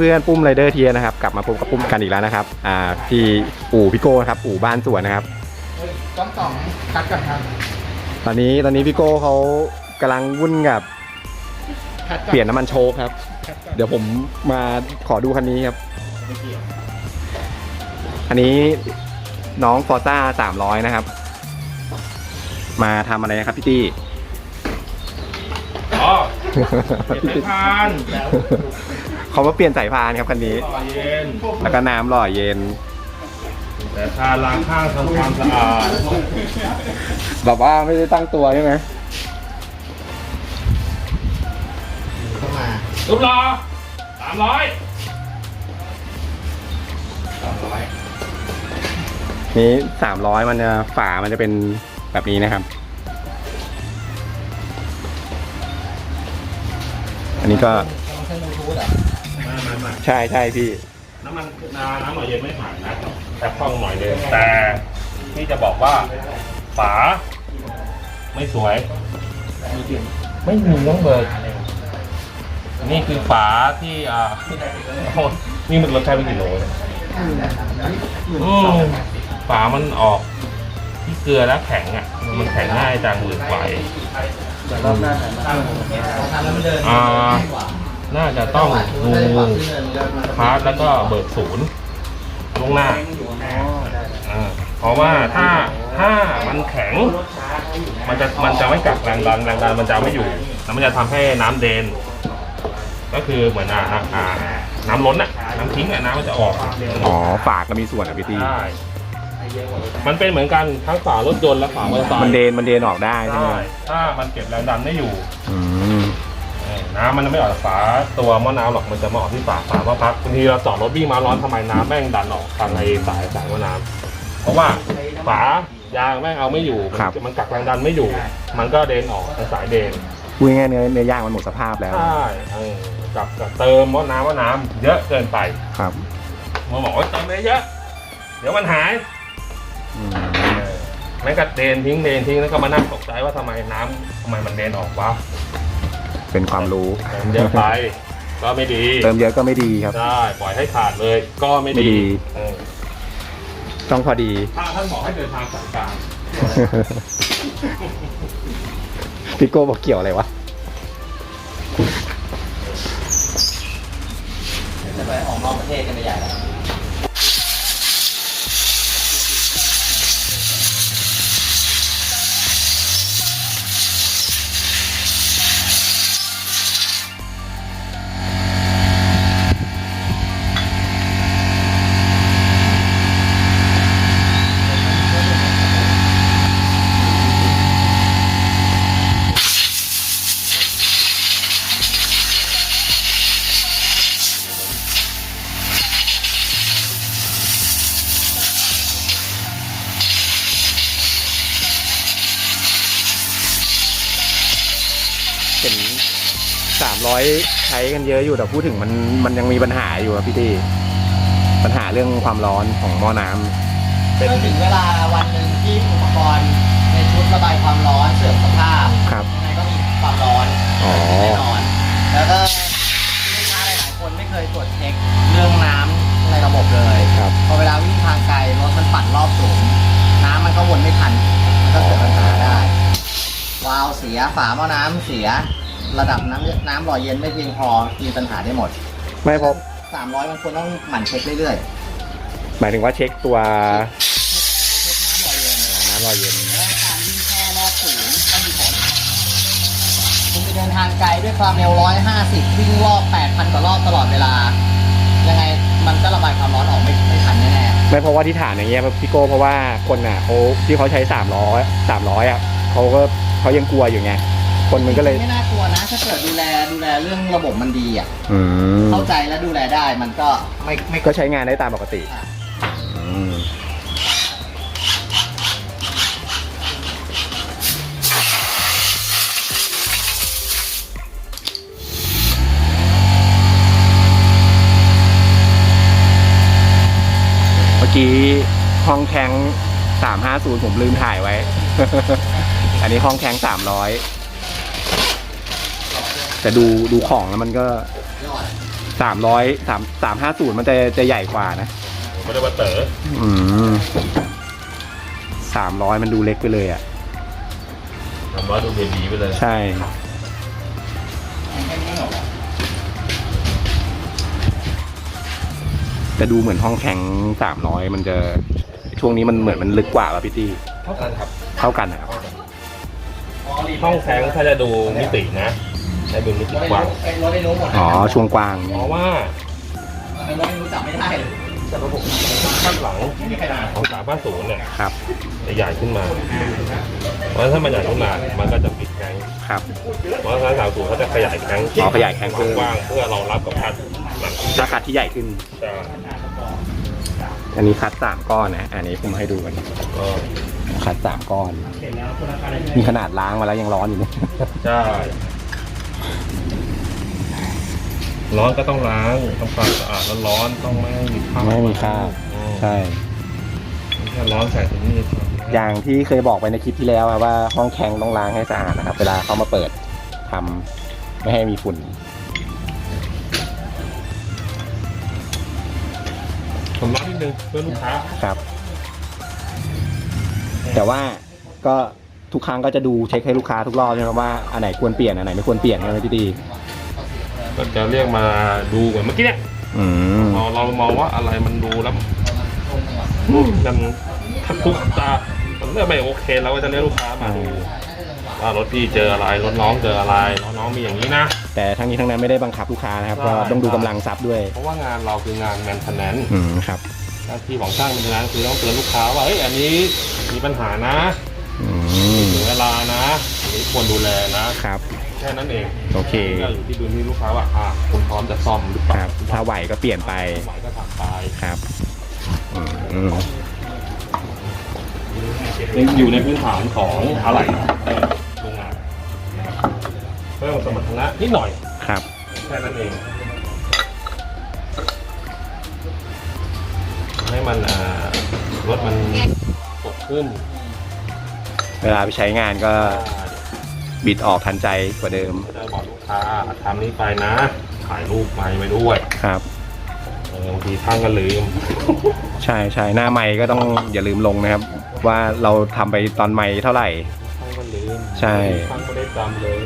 ครับเพื่อนๆปุ้มไรเดอร์เทียนะครับกลับมาพบกับปุ้มกันอีกแล้วนะครับอ่าที่อู่พี่โก้นะครับอู่บ้านสวนนะครับต้องสองคัดก่อนครับตอนนี้ตอนนี้พี่โก้เขากำลังวุ่นกับคัดก่อนเปลี่ยนน้ำมันโชคครับ คัดก่อนเดี๋ยวผมมาขอดูคันนี้ครับอันนี้น้องฟอร์ซ่าสามร้อยนะครับ มาทำอะไรนะครับพี่ตี้ อ๋อเปลี่ยนสายพาน เขามาเปลี่ยนสายพานครับคันนี้ต่อเย็นแล้วก็น้ำหล่อเย็นแต่พานล้างข้างทำความสะอาดแบบว่าไม่ได้ตั้งตัวใช่ไหมเข้ามารูปรอสามร้อยนี้สามร้อยมันจะฝามันจะเป็นแบบนี้นะครับ อันนี้ก็ต้องใช้บลูทู ธเหรอมามามาใช่ใช่พี่ น้ำมันน้ำน้ำหน่อยเย็นไม่ผ่านนะแต่คล่องหน่อยเดียวแต่ที่จะบอกว่าฝาไม่สวย ไม่มีต้องเบิกนี่คือฝาที่อ่าโอ้นี่มันรถใช้ไปกี่โลเนี่ยอืมฝามันออกที่เกลือแล้วแข็งอะ มันแข็งง่ายจังหรือไฟรอบหน้าถ่ายมาตั้งทำแล้วมันเดินอ่าง่ายกว่า น่าจะต้องงูพาร์ทแล้วก็เบิกศูนย์ลวงหน้าอ๋อได้ได้อ่าเพราะว่าถ้าถ้ามันแข็ง มันจะมันจะไม่กักแรงดันแรงดันมันจะไม่อยู่แล้วมันจะทำให้น้ำเดน ก็คือเหมือนอ่าน้ำอ่าน้ำล้นอะน้ำทิ้งอะน้ำมันจะออกอ๋อฝาก็มีส่วนอะพี่ตี้ใช่มันเป็นเหมือนกันทั้งฝารถยนต์และฝามอเตอร์ไซค์มันเดนมันเดนออกได้ใช่ไหมใช่ถ้ามันเก็บแรงดันไม่อยู่อืมเออ น้ำมันจะไม่ออกจากฝาตัวหม้อน้ำหรอกมันจะมาออกที่ฝาฝาเพราะพักบางทีเราจอดรถวิ่งมาร้อนทำไมน้ำแม่งดันออกทางไอ้สายสายหม้อน้ำเพราะว่าฝายางแม่งเอาไม่อยู่มันมันกักแรงดันไม่อยู่ มันก็เดนออกทางสายเดนพูดง่ายๆเนื้อเนื้อย่างมันหมดสภาพแล้วใช่เออกับกับเติมหม้อน้ำหม้อน้ำเยอะเกินไปครับหมอบอกว่าเติมไปเยอะเดี๋ยวมันหายอืมเออแม่งก็เดนทิ้งเดนทิ้งแล้วก็มานั่งตกใจว่าทำไมน้ำทำไมมันเดนออกวะ เป็นความรู้เติมเยอะไปก็ไม่ดีเติมเยอะก็ไม่ดีครับใช่ปล่อยให้ขาดเลยก็ไม่ไม่ดีดี เออต้องพอดี ถ้าท่านบอกให้เดินทางสายกลางพี่โก้บอกเกี่ยวอะไรวะจะ เห็นสามร้อยใช้กันเยอะอยู่แต่พูดถึงมันมันยังมีปัญหาอยู่ครับพี่ตี้ปัญหาเรื่องความร้อนของหม้อน้ำเมื่อถึงเวลาวันหนึ่งที่อุปกรณ์ในชุดระบายความร้อนเสื่อมสภาพครับยังไงก็มีความร้อนอ๋อ แน่นอน แล้วก็ลูกค้าหลายๆคนไม่เคยตรวจเช็คเรื่องน้ำในระบบเลย ครับ พอเวลาวิ่งทางไกลรถมันปั่นรอบสูง น้ำมันก็วนไม่ทัน มันก็เกิดปัญหาได้ วาล์วเสียฝาหม้อน้ำเสีย ระดับน้ำน้ำหล่อเย็นไม่เพียงพอมีปัญหาได้หมด ไม่เพราะสามร้อยมันควรต้องหมั่นเช็คเรื่อยหมายถึงว่าเช็คตัวๆเช็คน้ำหล่อเย็น น้ำหล่อเย็นและการวิ่งแช่รอบสูงก็มีผลคุณไปเดินทางไกลด้วยความเร็ว 150 วิ่งรอบ 8,000 กว่ารอบตลอดเวลา ยังไงมันก็ระบายความร้อนออกไม่ไม่ทันแน่ไม่เพราะว่าที่ฐานอย่างเงี้ยพี่โก้เพราะว่าคนอะเขาที่เขาใช้สามร้อยสามร้อยอะเขาก็ เขายังกลัวอยู่ไงคนมันก็เลย ไม่น่ากลัวนะ ถ้าเกิดดูแลดูแลเรื่องระบบมันดีอะอืมเข้าใจและดูแลได้มันก็ไม่ไม่ก็ใช้งานได้ตามปกติอะอืมเมื่อกี้ห้องแข้งสามห้าศูนย์ผมลืมถ่ายไว้ อันนี้ห้องแข้งสามร้อยแต่ดูดูของแล้วมันก็ยอดสามร้อยสามสามห้าศูนย์มันจะจะใหญ่กว่านะผมไม่ได้ว่าเต๋ออืมสามร้อยมันดูเล็กไปเลยอะทำว่าดูเบบีไปเลย ใช่ แต่ดูเหมือนห้องแข็งสามร้อยมันจะช่วงนี้มันเหมือนมันลึกกว่าป่ะพี่ตี้ เท่ากันครับ เท่ากันนะครับ ห้องแสงถ้าจะดูมิตินะให้ดูมิติกว้างไอ้รถไอ้นู้นหมดอ๋อช่วงกว้างเพราะว่าไอ้รถไอ้นู้นจับไม่ได้เลยข้างหลังไม่มีใครด่าของสามห้าศูนย์เนี่ยครับจะใหญ่ขึ้นมา เพราะฉะนั้นถ้ามันใหญ่ขึ้นมา มันก็จะปิดแข้งครับเพราะฉะนั้นสามศูนย์เขาจะขยายแข้งอ๋อขยายแข้งเพิ่มกว้างๆเพื่อรองรับกับพัดหลังราคาที่ใหญ่ขึ้นจะอันนี้คัดสามก้อนนะ อันนี้ผมให้ดูกันก็ คัดสามก้อนมีขนาดล้างมาแล้วยังร้อนอยู่เลยใช่ร้อนก็ต้องล้างทำความสะอาดแล้วร้อนต้องไม่ให้มีคราบไม่ให้มีคราบอืมใช่แค่ร้อนใส่ถุงมืออย่างที่เคยบอกไปในคลิปที่แล้วอะว่าห้องแข็งต้องล้างให้สะอาดนะครับ เวลาเขามาเปิดทำไม่ให้มีฝุ่น ผมร้อนนิดนึงเพื่อลูกค้าครับ แต่ว่าก็ทุกครั้งก็จะดูเช็คให้ลูกค้าทุกรอบใช่ไหมว่าอันไหนควรเปลี่ยนอันไหนไม่ควรเปลี่ยนใช่ไหมพี่ดีก็จะเรียกมาดูเหมือนเมื่อกี้เนี่ยอืมเราเรามองว่าอะไรมันดูแล้วมันถ้าทุกตามันเริ่มไม่โอเคเราก็จะเรียกลูกค้ามาดูว่ารถพี่เจออะไรรถน้องเจออะไรรถน้องมีอย่างนี้นะ แต่ทั้งนี้ทั้งนั้นไม่ได้บังคับลูกค้านะครับใช่ก็ต้องดูกำลังทรัพย์ด้วย เพราะว่างานเราคืองานแมนเทนแนนอืมครับ หน้าที่ของช่างแมนเทนแนนคือต้องเตือนลูกค้าว่าเฮ้ยอันนี้มีปัญหานะอืมถึงเวลานะอันนี้ควรดูแลนะครับ แค่นั้นเองโอเค ก็อยู่ที่ดูที่ลูกค้าว่าอะคุณพร้อมจะซ่อมหรือเปคล่ารับถ้าไหวก็เปลี่ยนไปไหวก็ทำไปครับอืมอยู่ในพื้นฐานของอะไรโรงงานเพิ่มสมรรถนะนิดหน่อย ครับ แค่นั้นเอง ให้มันอ่ารถมันสดขึ้นเวลาไปใช้งานก็บิดออกทันใจกว่าเดิมจะบอกลูกค้าทำนี้ไปนะถ่ายรูปไปไว้ด้วยครับเออบางทีช่างก็ลืม ใช่ใช่หน้าไม้ก็ต้องอย่าลืมลงนะครับ ว่าเราทำไปตอนไม้เท่าไหร่ช่างก็ลืมใช่ช่างก็ได้จำเลย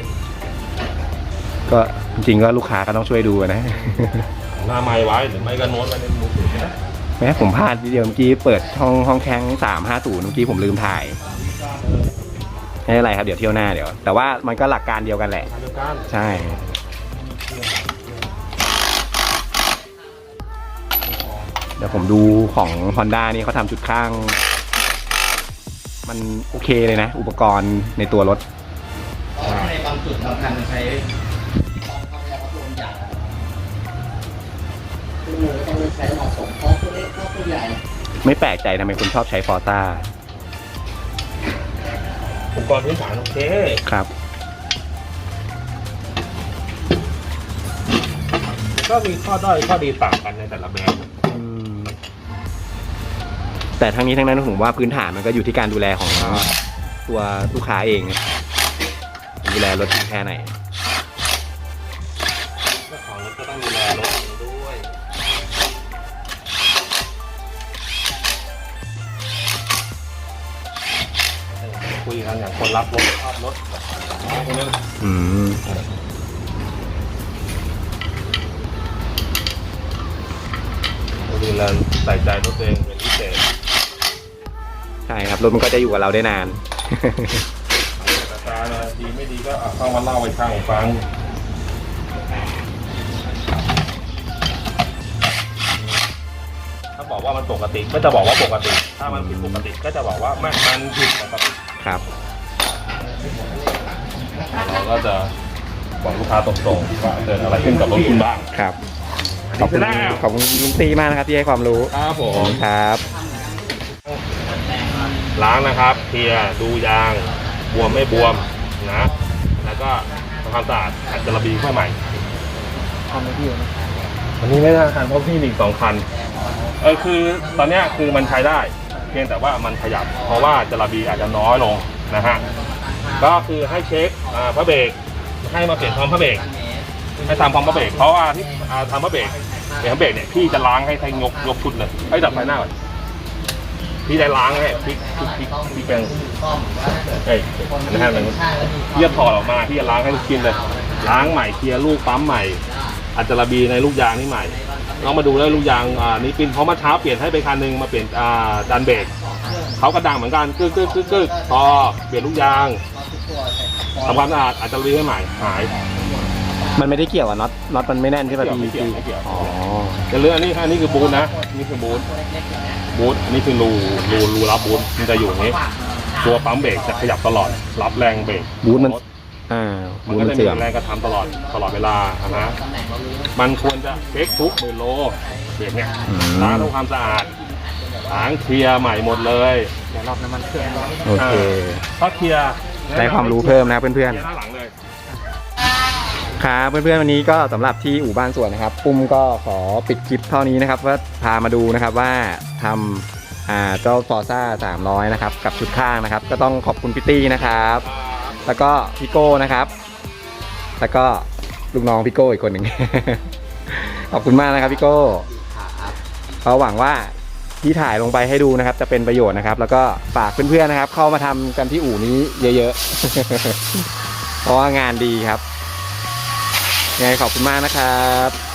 ก็จริงๆก็ลูกค้าก็ต้องช่วยดูนะ หน้าไม้ไว้หรือไม่ก็โน้ตไว้ในมือถือก็ได้ แม้ผมพลาดทีเดียวเมื่อกี้เปิดห้องห้องแข้งสามห้าศูนย์เมื่อกี้ผมลืมถ่ายไม่เป็นไรครับเดี๋ยวเที่ยวหน้าเดี๋ยว แต่ว่ามันก็หลักการเดียวกันแหละ ใช่ เดี๋ยวผมดูของ Honda นี่เขาทำจุดข้าง มันโอเคเลยนะ อุปกรณ์ในตัวรถ ในบางจุดบางคันใช้ ไม่แปลกใจทำไมคุณชอบใช้ฟอร์ต้าอุปกรณ์พื้นฐานโอเคครับ ก็มีข้อด้อยข้อดีต่างกันในแต่ละแบรนด์อืมแต่ทั้งนี้ทั้งนั้นผมว่าพื้นฐานมันก็อยู่ที่การดูแลของตัวลูกค้าเองนะดูแลรถดีแค่ไหน คุยกันอย่างคนรับรถชอบรถพวกนั้นอืมดูแลใส่ใจรถตัวเองเป็นพิเศษใช่ครับรถมันก็จะอยู่กับเราได้นานแต่ตานะดีไม่ดีก็เอาเข้ามาเล่าให้ช่างฟังถ้าบอกว่ามันปกติก็จะบอกว่าปกติ ถ้ามันผิดปกติก็จะบอกว่าไม่มันผิดปกติ ครับ เราก็จะบอกลูกค้าตรงๆว่าเกิดอะไรขึ้นกับรถคุณบ้าง ครับขอบคุณได้แล้วขอบคุณลุงตีมากนะครับที่ให้ความรู้ครับผมครับ ล้างนะครับเคลียร์ดูยางบวมไม่บวมนะ แล้วก็ทำความสะอาดขัดจระบีค่อยใหม่วันนี้ไม่ได้ทันเพราะพี่มีอีกสองคัน เออคือตอนเนี้ยคือมันใช้ได้เพียงแต่ว่ามันขยับ เพราะว่าจระบีอาจจะน้อยลงนะฮะก็คือให้เช็คอ่าพระเบรกให้มาเปลี่ยนพร้อมพระเบรกให้ทำพร้อมพระเบรกเพราะว่าที่ทำพระเบรกเบรกพระเบรกเนี่ยพี่จะล้างให้ทั้งยกยกชุดเลยไอ้ดับไฟหน้าก่อนพี่ได้ล้างให้พลิกพลิกพลิกพลิกแปลงเอ้ยนะฮะมันพี่จะถอดออกมาพี่จะล้างให้ทุกชิ้นเลยล้างใหม่เคลียร์ลูกปั๊มใหม่ อัจจระบีในลูกยางนี่ใหม่เรามาดูแล้วลูกยางอ่านี่ปินเพราะเมื่อเช้าเปลี่ยนให้ไปคันหนึ่งมาเปลี่ยนอ่าดันเบรกเขากระดังเหมือนกันกึกกึกกึกกึกพอเปลี่ยนลูกยางทำความสะอาดอัจจระบีให้ใหม่หายมันไม่ได้เกี่ยวกับน็อตน็อตมันไม่แน่นใช่ป่ะไม่พี่เกี่ยวพี่ไม่เกี่ยวอ๋อจะเลือกอันนี้อันนี้คือบูทนะนี่คือบูทบูทอันนี้คือรูรูรูรับบูทมันจะอยู่อย่างนี้ ตัวปั๊มเบรกจะขยับตลอด รับแรงเบรกบูทมัน อ่ามันบูทก็มันจะมีเสื่อม แรงกระทำตลอดตลอดเวลาอะนะมันควรจะเช็คทุกหมื่นโลเบรกเนี่ยอืม ล้างทำความสะอาดล้างเคลียร์ใหม่หมดเลยรอบน้ำมันเครื่องโอเค ถ้าเคลียร์ได้ความรู้เพิ่มนะเพื่อนเคลียร์หน้าหลังเลย ๆ ครับ เพื่อนๆ วันนี้ก็สำหรับที่อู่บ้านสวนนะครับ ปุ้มก็ขอปิดคลิปเท่านี้นะครับว่าพามาดูนะครับว่าทำอ่าเจ้าฟอร์ซ่า300 นะครับ กับชุดข้างนะครับ ก็ต้องขอบคุณพี่ตี้นะครับ แล้วก็พี่โก้นะครับ แล้วก็ลูกน้องพี่โก้อีกคนหนึ่ง ขอบคุณมากนะครับพี่โก้ก็หวังว่าที่ถ่ายลงไปให้ดูนะครับ จะเป็นประโยชน์นะครับ แล้วก็ฝากเพื่อนๆนะครับ เข้ามาทำกันที่อู่นี้เยอะๆ เพราะว่างานดีครับยังไงขอบคุณมากนะครับ